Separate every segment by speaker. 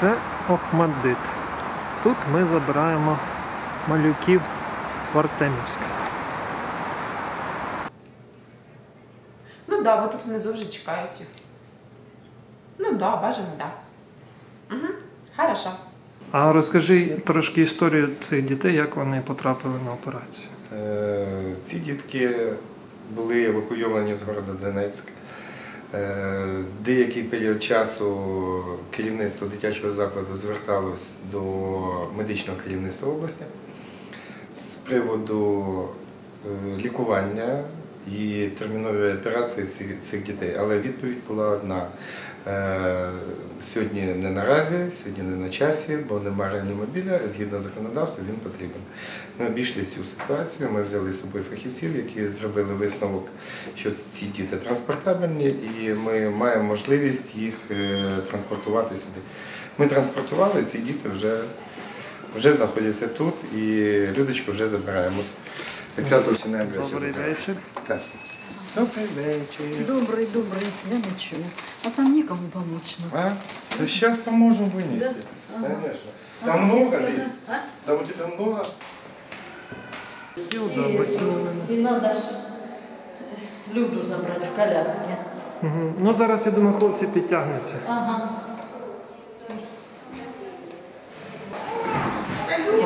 Speaker 1: Це Охмаддит. Тут ми забираємо малюків в Артемівськ.
Speaker 2: Ну да, бо тут внизу вже чекають їх. Ну да, бажано, да. Угу. Хорошо.
Speaker 1: А розкажи трошки історію цих дітей, як вони потрапили на операцію.
Speaker 3: Е, Ці дітки були евакуйовані з города Донецьк. Е, Деякий період часу керівництво дитячого закладу зверталось до медичного керівництва області з приводу е, лікування і термінової операції цих, цих дітей. Але відповідь була одна. Е, Сьогодні не наразі, сьогодні не на часі, бо немає реанімобіля. Згідно законодавства, він потрібен. Ми обійшли цю ситуацію. Ми взяли з собою фахівців, які зробили висновок, що ці діти транспортабельні, і ми маємо можливість їх е, транспортувати сюди. Ми транспортували, ці діти вже, вже знаходяться тут, і людочку вже забираємо. Якраз починаємо
Speaker 1: Добрий
Speaker 3: вечір.
Speaker 1: вечір.
Speaker 3: Так. Добрий вечір.
Speaker 4: Добрый, добрый, я ничего. А там некому помочь нам.
Speaker 3: А? То сейчас поможем вынести.
Speaker 4: Ага.
Speaker 3: Конечно. Там много
Speaker 4: Если
Speaker 3: ли?
Speaker 4: за- а?
Speaker 3: Там у тебя много?
Speaker 1: І удобрить.
Speaker 4: И надо ж Люду забрать в коляске.
Speaker 1: Угу. Ну зараз я думаю, хлопці підтягнуться.
Speaker 4: Ага.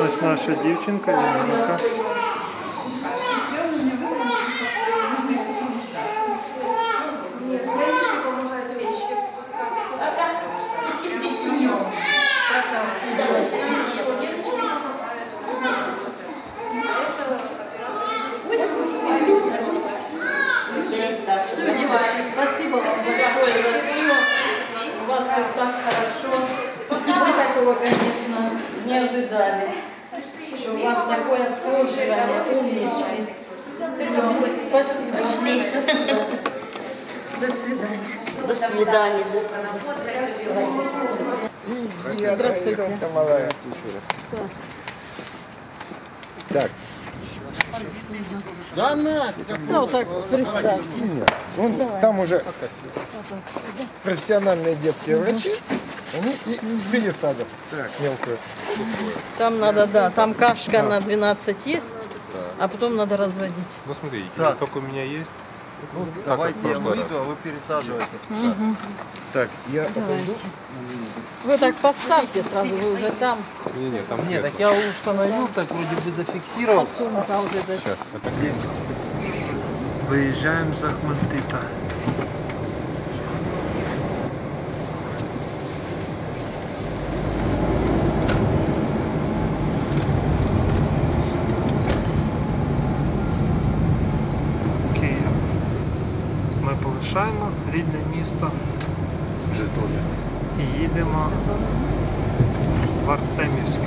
Speaker 1: Ось наша дівчинка Янка.
Speaker 4: Здравствуйте.
Speaker 5: малая. Так. Да на,
Speaker 4: Ну, так представьте.
Speaker 5: Вон там уже профессиональные детские врачи, они и пересадят мелкую.
Speaker 4: Там надо, да, там кашка на 12 есть, а потом надо разводить.
Speaker 6: Ну смотри,
Speaker 5: Так.
Speaker 6: только у меня есть.
Speaker 5: Ну,
Speaker 6: как
Speaker 5: давайте я выйду, а вы пересаживаете. Так, я отойду.
Speaker 4: Давайте. Вы так поставьте сразу, вы уже там.
Speaker 6: Не, не, там
Speaker 5: Нет, так я установил, так вроде бы
Speaker 4: А
Speaker 5: зафиксировал.
Speaker 4: сумка вот эта.
Speaker 6: Сейчас,
Speaker 1: місто
Speaker 6: Жетоны.
Speaker 1: і їдемо в Артемівськ.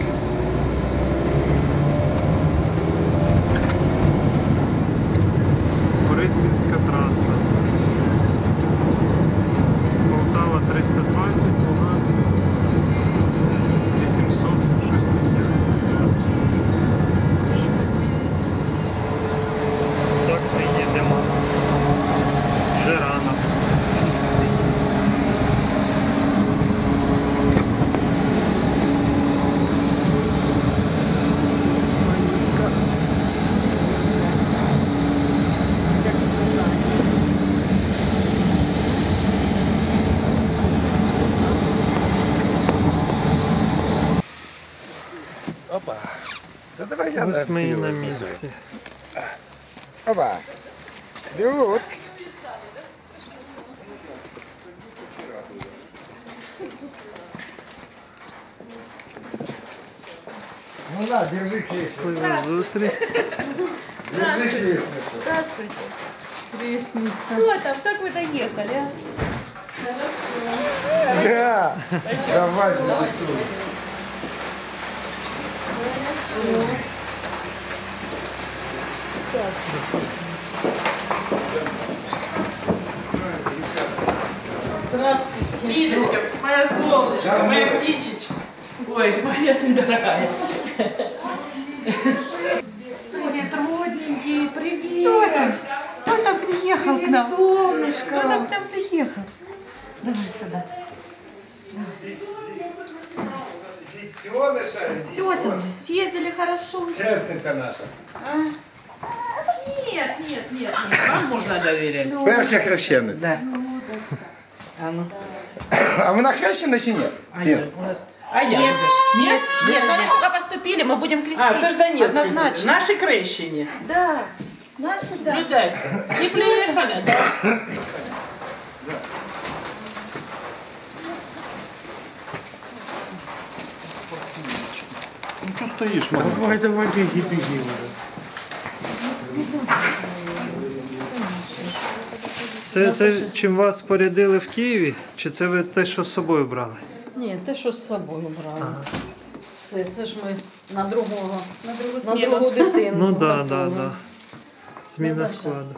Speaker 5: давай я
Speaker 1: Ось ми і на
Speaker 5: активирую.
Speaker 1: місці.
Speaker 5: Опа. Люд. Ну на, держи лестницу.
Speaker 1: Зустріч.
Speaker 5: Держи лестницу.
Speaker 7: Здравствуйте.
Speaker 4: Крестница.
Speaker 7: Что там? Как вы доехали? а?
Speaker 5: Да. Давай, нарисуй.
Speaker 4: Здравствуйте.
Speaker 7: Лидочка, моя солнышко, моя птичечка. Ой, моя ты дорогая. Привет, родненький, привет.
Speaker 8: Кто там приехал к нам?
Speaker 7: солнышко.
Speaker 8: Кто там к нам приехал? Давай сюда. Все там, съездили хорошо.
Speaker 5: Хресниця наша.
Speaker 8: Нет, нет, нет, нет.
Speaker 7: Вам можна довіряти.
Speaker 5: Перша хрещениця.
Speaker 7: Да. А ну.
Speaker 5: А вона хрещена чи ні?
Speaker 7: А я у нас. А я
Speaker 8: Нет,
Speaker 7: же.
Speaker 8: нет, нет, ну они только поступили, мы будем крестить.
Speaker 7: А, це ж Донецьк.
Speaker 8: Однозначно.
Speaker 7: Наші крещені.
Speaker 8: Да, наши, да.
Speaker 7: Людайська. І приїхали, да.
Speaker 6: Ну что стоишь, мама?
Speaker 5: Давай, давай, біги, біги.
Speaker 1: Це те, чим вас спорядили в Києві, чи це ви те, що з собою брали?
Speaker 4: Ні, те, що з собою брали. Все, це ж ми на другого,
Speaker 2: На другу
Speaker 4: на другу дитину.
Speaker 1: Ну так,
Speaker 4: так,
Speaker 1: да. Зміна складу.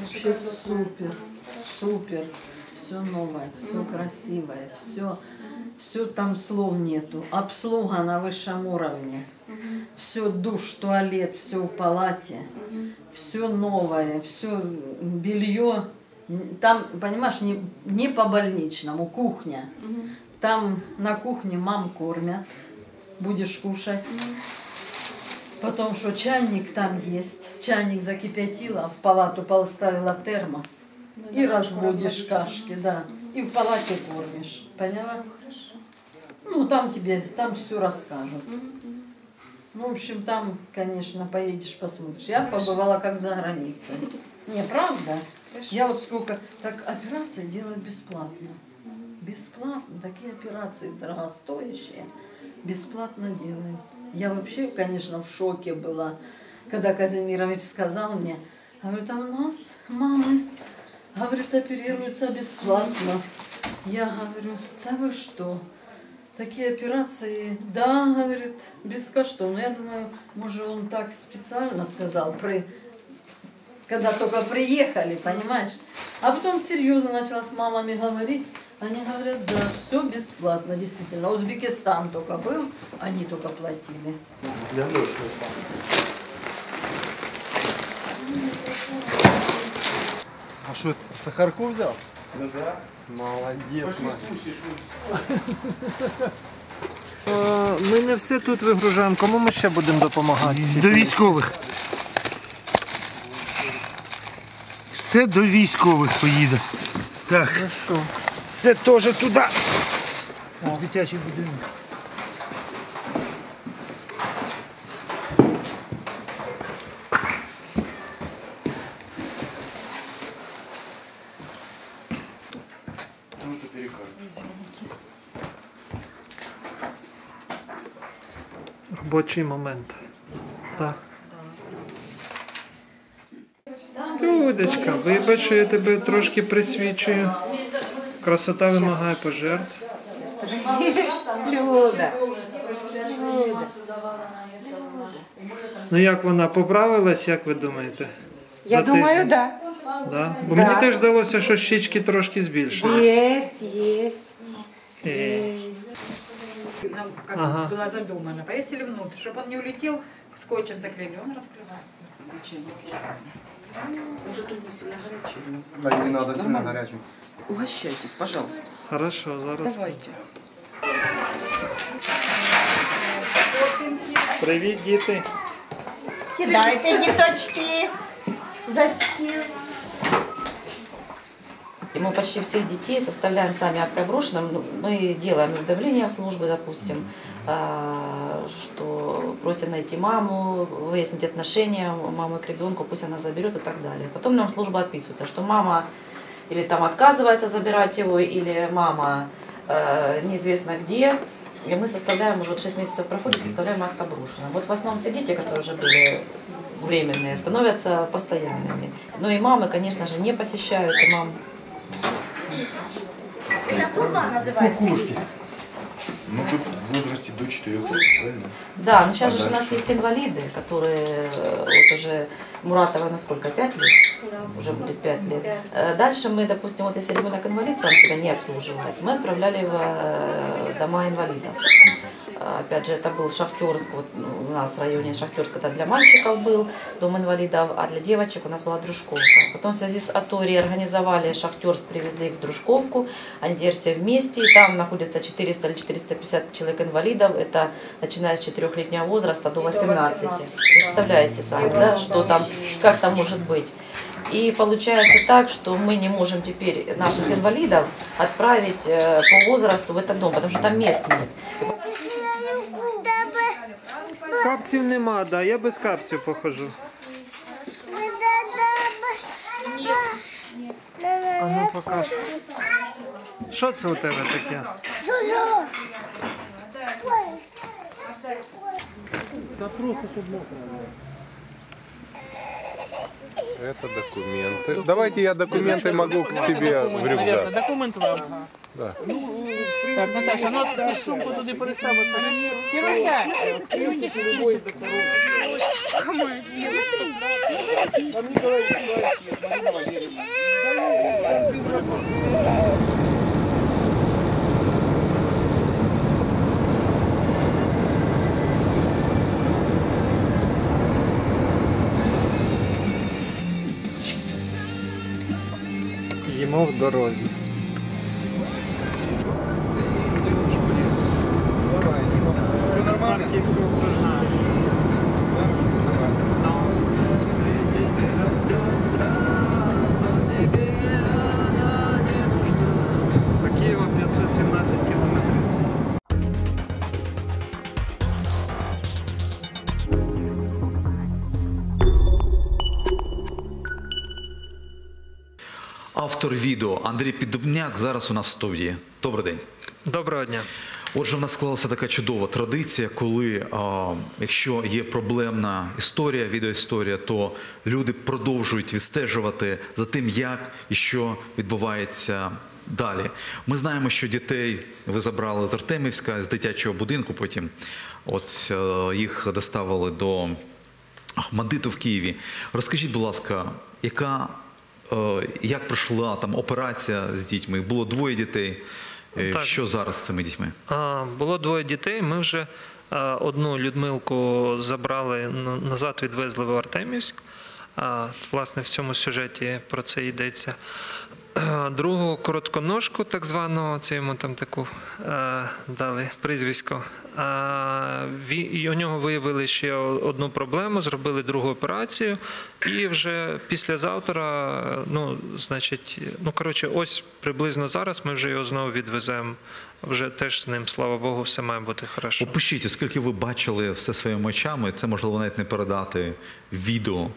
Speaker 4: Вообще супер, супер. Все новое, все красивое, все, все там слов нету. Обслуга на высшем уровне. Все душ, туалет, все в палате. Все новое, все белье. Там, понимаешь, не, не по больничному, кухня. Там на кухне мам кормят, будешь кушать. Потом, что чайник там есть. Чайник закипятила, в палату поставила термос. И разводишь кашки, да. И в палате кормишь. Поняла? Ну, там тебе, там все расскажут. Ну, в общем, там, конечно, поедешь, посмотришь. Я побывала как за границей. Не, правда? Я вот сколько... Так операции делают бесплатно. Бесплатно. Такие операции дорогостоящие. Бесплатно делают. Я вообще, конечно, в шоке была, когда Казимирович сказал мне, говорит, а у нас мамы, говорит, оперируются бесплатно. Я говорю, да вы что? Такие операции, да, говорит, бескоштовно. Я думаю, может, он так специально сказал, при... когда только приехали, понимаешь? А потом серьезно начала с мамами говорить. Они говорят, да, все бесплатно, действительно. Узбекистан только был, они только платили.
Speaker 6: А что, сахарку взял? Ну да. Молодец,
Speaker 1: Е, Ми не все тут вигружаємо. Кому ми ще будемо допомагати?
Speaker 5: До військових. Все до військових поїде. Так. Це теж туди. Дитячий будинок.
Speaker 1: Робочий момент. Так. Людочка, вибач, що я тебе трошки присвічую. Красота вимагає пожертв.
Speaker 8: Люда.
Speaker 1: Ну як вона поправилась, як ви думаєте?
Speaker 8: Я
Speaker 1: За
Speaker 8: думаю, да.
Speaker 1: Да? Бо
Speaker 8: Да.
Speaker 1: мені теж здалося, що щічки трошки збільшили.
Speaker 8: Есть, есть.
Speaker 1: Е,
Speaker 9: Нам как
Speaker 1: Ага.
Speaker 9: было задумано. Повесили внутрь, чтобы он не улетел, скотчем заклеили, он раскрывается.
Speaker 6: Да, не надо сильно горячим.
Speaker 9: Угощайтесь, пожалуйста.
Speaker 1: Хорошо, зараз.
Speaker 9: Давайте.
Speaker 1: Привіт, діти.
Speaker 8: Сідайте, діточки. За стіл.
Speaker 10: Мы почти всех детей составляем сами акты обрушенным. Ну, Мы делаем уведомления в службы, допустим, а, что просим найти маму, выяснить отношения мамы к ребенку, пусть она заберет и так далее. Потом нам служба отписывается, что мама или там отказывается забирать его, или мама э, неизвестно где. И мы составляем, уже вот 6 месяцев проходит, составляем акт обрушенным. Вот в основном все дети, которые уже были временные, становятся постоянными. Но и мамы, конечно же, не посещают, и мам
Speaker 6: Кукушки. Ну тут в возрасте до 4 лет, правильно?
Speaker 10: Да, но сейчас
Speaker 6: А
Speaker 10: же у нас
Speaker 6: дальше?
Speaker 10: есть инвалиды, которые э, вот уже Муратова на сколько, 5 лет? Уже будет 5 лет. Э, Дальше мы, допустим, вот если ребенок инвалид сам себя не обслуживает, мы отправляли в э, дома инвалидов. А, Опять же, это был Шахтерск, вот у нас в районе Шахтерск это для мальчиков был дом инвалидов, а для девочек у нас была Дружковка. Потом в связи с АТО реорганизовали Шахтерск, привезли в Дружковку, они теперь все вместе, и там находится 400 или 450 человек инвалидов, это начиная с 4-летнего возраста до 18. Представляете сами, да, что там, как там может быть. И получается так, что мы не можем теперь наших инвалидов отправить э, по возрасту в этот дом, потому что там мест нет.
Speaker 1: Капців нема, да, я без капців похожу. А ну покаж. Що це у тебе таке?
Speaker 5: Это документы. Давайте я документы могу к себе в рюкзак.
Speaker 7: Документи вам.
Speaker 5: Да.
Speaker 7: Так, Наташа, ну ти сумку туди переставити. Кіруся!
Speaker 1: Їмо в дорозі.
Speaker 5: Все нормально?
Speaker 1: Харківська окружна. До Києва 517 кілометрів.
Speaker 11: Автор відео Андрій Піддубняк зараз у нас в студії. Добрий день.
Speaker 1: Доброго дня.
Speaker 11: Отже, в нас склалася така чудова традиція, коли а, якщо є проблемна історія, відеоісторія, то люди продовжують відстежувати за тим, як і що відбувається далі. Ми знаємо, що дітей ви забрали з Артемівська, з дитячого будинку. Потім от е, їх доставили до Ахмадиту в Києві. Розкажіть, будь ласка, яка е, як пройшла там операція з дітьми? Було двоє дітей. Е,
Speaker 1: Так.
Speaker 11: Що зараз з цими дітьми?
Speaker 1: Було двоє дітей. Ми вже одну Людмилку забрали назад, відвезли в Артемівськ. Власне, в цьому сюжеті про це йдеться. Другу коротконожку, так званого, це йому там таку дали прізвисько. І у нього виявили ще одну проблему, зробили другу операцію. І вже післязавтра, ну, значить, ну коротше, ось приблизно зараз ми вже його знову відвеземо. Вже теж з ним, слава Богу, все має бути хорошо.
Speaker 11: Опишіть, оскільки ви бачили все своїми очами, це можливо навіть не передати відео.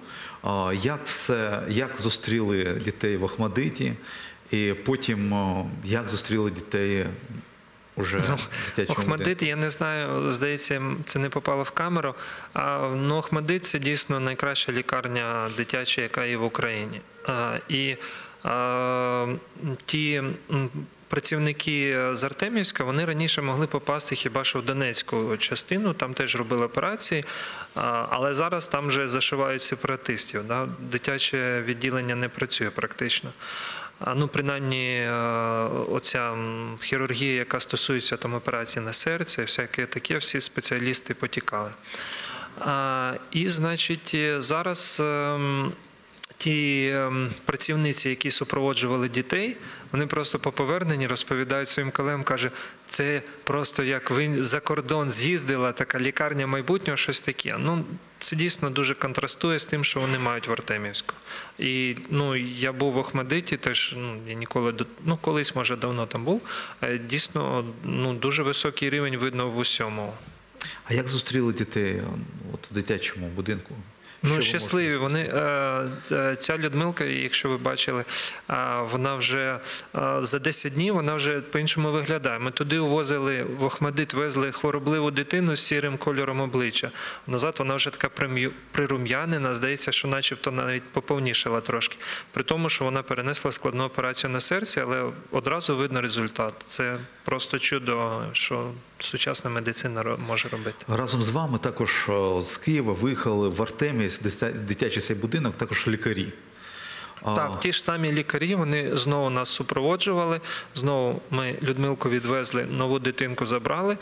Speaker 11: Як все, як зустріли дітей в Ахмадиті, і потім як зустріли дітей уже в?
Speaker 1: Охмадит, я не знаю, здається, це не попало в камеру. А ну, Охмадит це дійсно найкраща лікарня дитяча, яка є в Україні. А, і а, ті працівники з Артемівська вони раніше могли попасти хіба що в Донецьку частину, там теж робили операції, а, але зараз там вже зашивають сепаратистів. Да? Дитяче відділення не працює практично. Ну, принаймні, е, оця хірургія, яка стосується там операції на серце, всяке таке, всі спеціалісти потікали. І, значить, е, зараз ем, ті ем, працівниці, які супроводжували дітей, вони просто по поверненні розповідають своїм колегам, каже, це просто як ви за кордон з'їздила, така лікарня майбутнього, щось таке. Ну, це дійсно дуже контрастує з тим, що вони мають в Артемівську. І ну, я був в Охмадиті, теж ну, я ніколи ну, колись, може, давно там був. Е, Дійсно, ну, дуже високий рівень видно в усьому.
Speaker 11: А як зустріли дітей от, в дитячому будинку?
Speaker 1: Ну, щасливі. Вони е, ця Людмилка, якщо ви бачили, е, вона вже е, за 10 днів вона вже по-іншому виглядає. Ми туди увозили в Охмадит, везли хворобливу дитину з сірим кольором обличчя. Назад вона вже така прирум'янена. Здається, що начебто навіть поповнішала трошки. При тому, що вона перенесла складну операцію на серці, але одразу видно результат. Це просто чудо, що сучасна медицина може робити.
Speaker 11: Разом з вами також з Києва виїхали в Артемій, дитя- дитячий цей будинок, також лікарі.
Speaker 1: Так, ті ж самі лікарі, вони знову нас супроводжували. Знову ми Людмилку відвезли, нову дитинку забрали.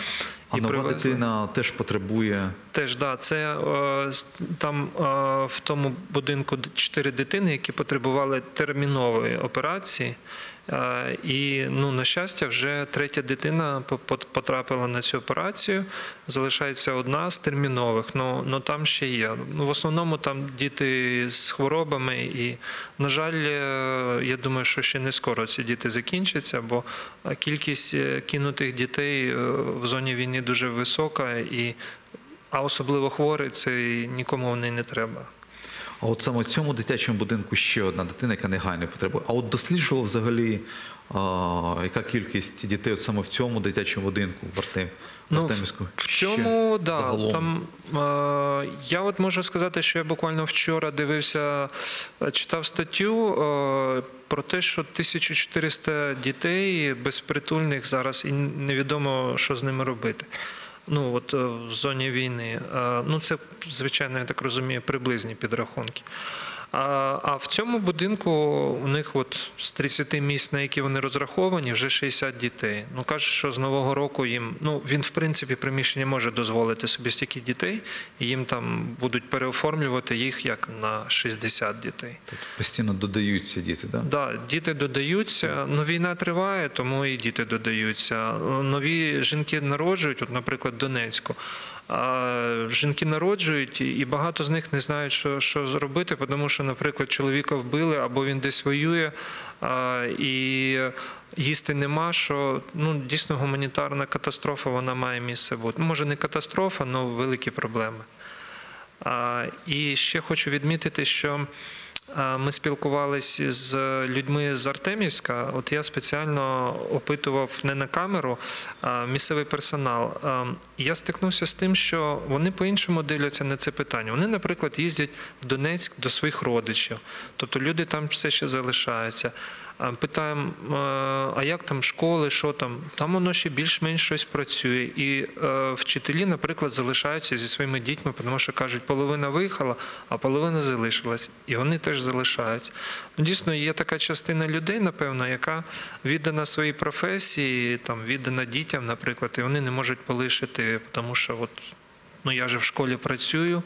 Speaker 11: а
Speaker 1: і
Speaker 11: нова
Speaker 1: привезли.
Speaker 11: дитина теж потребує.
Speaker 1: Теж да, це е, там е, в тому будинку чотири дитини, які потребували термінової операції. І ну, на щастя, вже третя дитина по- по- потрапила на цю операцію. Залишається одна з термінових. Ну, ну там ще є. Ну, в основному там діти з хворобами, і, на жаль, е, я думаю, що ще не скоро ці діти закінчаться, бо кількість е, кинутих дітей е, в зоні війни дуже висока, і а особливо хворі, це нікому вони не треба.
Speaker 11: А от саме в цьому дитячому будинку ще одна дитина, яка негайно потребує. А от досліджував взагалі, а, яка кількість дітей от саме в цьому дитячому будинку в Артем,
Speaker 1: Ну,
Speaker 11: Артемівську?
Speaker 1: В цьому, да,
Speaker 11: загалом?
Speaker 1: там е, я от можу сказати, що я буквально вчора дивився, е, читав статтю е, про те, що 1400 дітей безпритульних зараз і невідомо, що з ними робити. Ну от е, в зоні війни. Ну це звичайно, я так розумію, приблизні підрахунки. А, а в цьому будинку у них от з 30 місць, на які вони розраховані, вже 60 дітей. Ну кажуть, що з нового року їм ну він в принципі приміщення може дозволити собі стільки дітей, і їм там будуть переоформлювати їх як на 60 дітей.
Speaker 11: Постійно додаються діти, да?
Speaker 1: Да, діти додаються. Ну війна триває, тому і діти додаються. Нові жінки народжують, от, наприклад, Донецьку. Жінки народжують, і багато з них не знають, що, що зробити, тому що, наприклад, чоловіка вбили або він десь воює, і їсти нема. Що ну дійсно гуманітарна катастрофа вона має місце бути. Ну, Може, не катастрофа, але великі проблеми. І ще хочу відмітити, що ми спілкувалися з людьми з Артемівська. От я спеціально опитував не на камеру а місцевий персонал. Я стикнувся з тим, що вони по-іншому дивляться на це питання. Вони, наприклад, їздять в Донецьк до своїх родичів, тобто люди там все ще залишаються. Питаємо, а як там школи, що там? Там воно ще більш-менш щось працює. І е, вчителі, наприклад, залишаються зі своїми дітьми, тому що кажуть, половина виїхала, а половина залишилась. І вони теж залишаються. Ну, дійсно, є така частина людей, напевно, яка віддана своїй професії, віддана дітям, наприклад, і вони не можуть полишити, тому що от, ну, я же в школі працюю,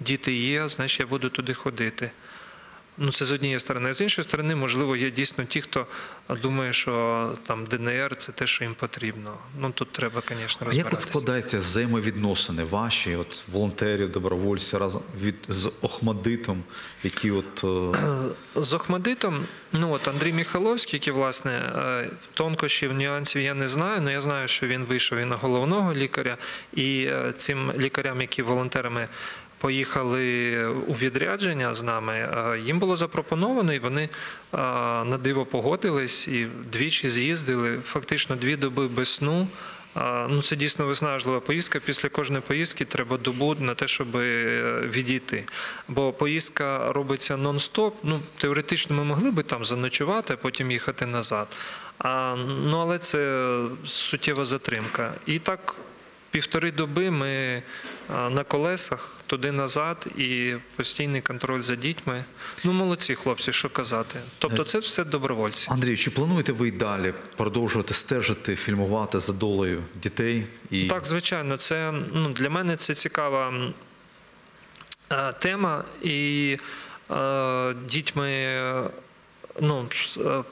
Speaker 1: діти є, значить я буду туди ходити. Ну, це з однієї сторони. А з іншої сторони, можливо, є дійсно ті, хто думає, що там ДНР це те, що їм потрібно. Ну тут треба, звісно,
Speaker 11: А як от
Speaker 1: розбиратися.
Speaker 11: складаються взаємовідносини ваші, от волонтерів, добровольців разом від з Охмадитом, які от е,
Speaker 1: З Охмадитом, ну от Андрій Міхаловський, який, власне, е, тонкощів, нюансів я не знаю, але я знаю, що він вийшов і на головного лікаря, і е, цим лікарям, які волонтерами поїхали у відрядження з нами, е, їм було запропоновано, і вони е, на диво погодились і двічі з'їздили, фактично дві доби без сну. Ну, це дійсно виснажлива поїздка. Після кожної поїздки треба добу на те, щоб е, відійти. Бо поїздка робиться нон-стоп. Ну, теоретично ми могли би там заночувати, а потім їхати назад. А, ну, але це суттєва затримка. І так півтори доби ми на колесах туди-назад і постійний контроль за дітьми. Ну, молодці хлопці, що казати. Тобто, це все добровольці.
Speaker 11: Андрій, чи плануєте ви й далі продовжувати стежити, фільмувати за долею дітей? І
Speaker 1: Так, звичайно, це ну, для мене це цікава е, тема, і е, дітьми е, ну, е,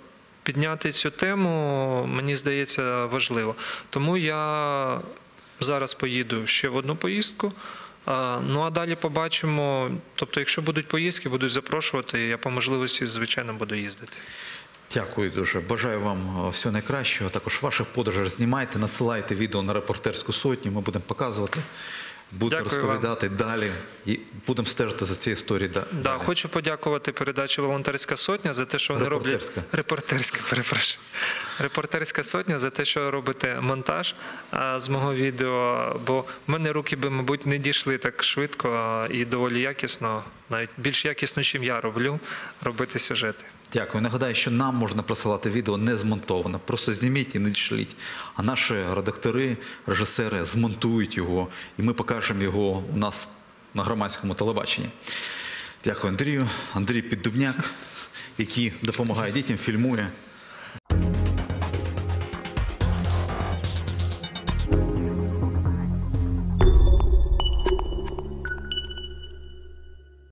Speaker 1: підняти цю тему, мені здається, важливо. Тому я зараз поїду ще в одну поїздку. Ну а далі побачимо. Тобто, якщо будуть поїздки, будуть запрошувати, я по можливості, звичайно, буду їздити.
Speaker 11: Дякую дуже. Бажаю вам е, всього найкращого. Також ваших подорожей знімайте, насилайте відео на репортерську сотню. Ми будемо показувати, будемо
Speaker 1: Дякую вам.
Speaker 11: розповідати далі і будемо стежити за цією історією. да-
Speaker 1: Да,
Speaker 11: далі.
Speaker 1: хочу подякувати передачі Волонтерська сотня за те, що вони роблять
Speaker 11: Репортерська.
Speaker 1: репортерська, перепрошую. Репортерська сотня за те, що робите монтаж а, з мого відео. Бо в мене руки би, мабуть, не дійшли так швидко і доволі якісно, навіть більш якісно, чим я роблю, робити сюжети.
Speaker 11: Дякую. Нагадаю, що нам можна присилати відео не змонтоване. Просто зніміть і не шліть. А наші редактори, режисери змонтують його, і ми покажемо його у нас на громадському телебаченні. Дякую, Андрію. Андрій Піддубняк. який допомагає дітям, фільмує.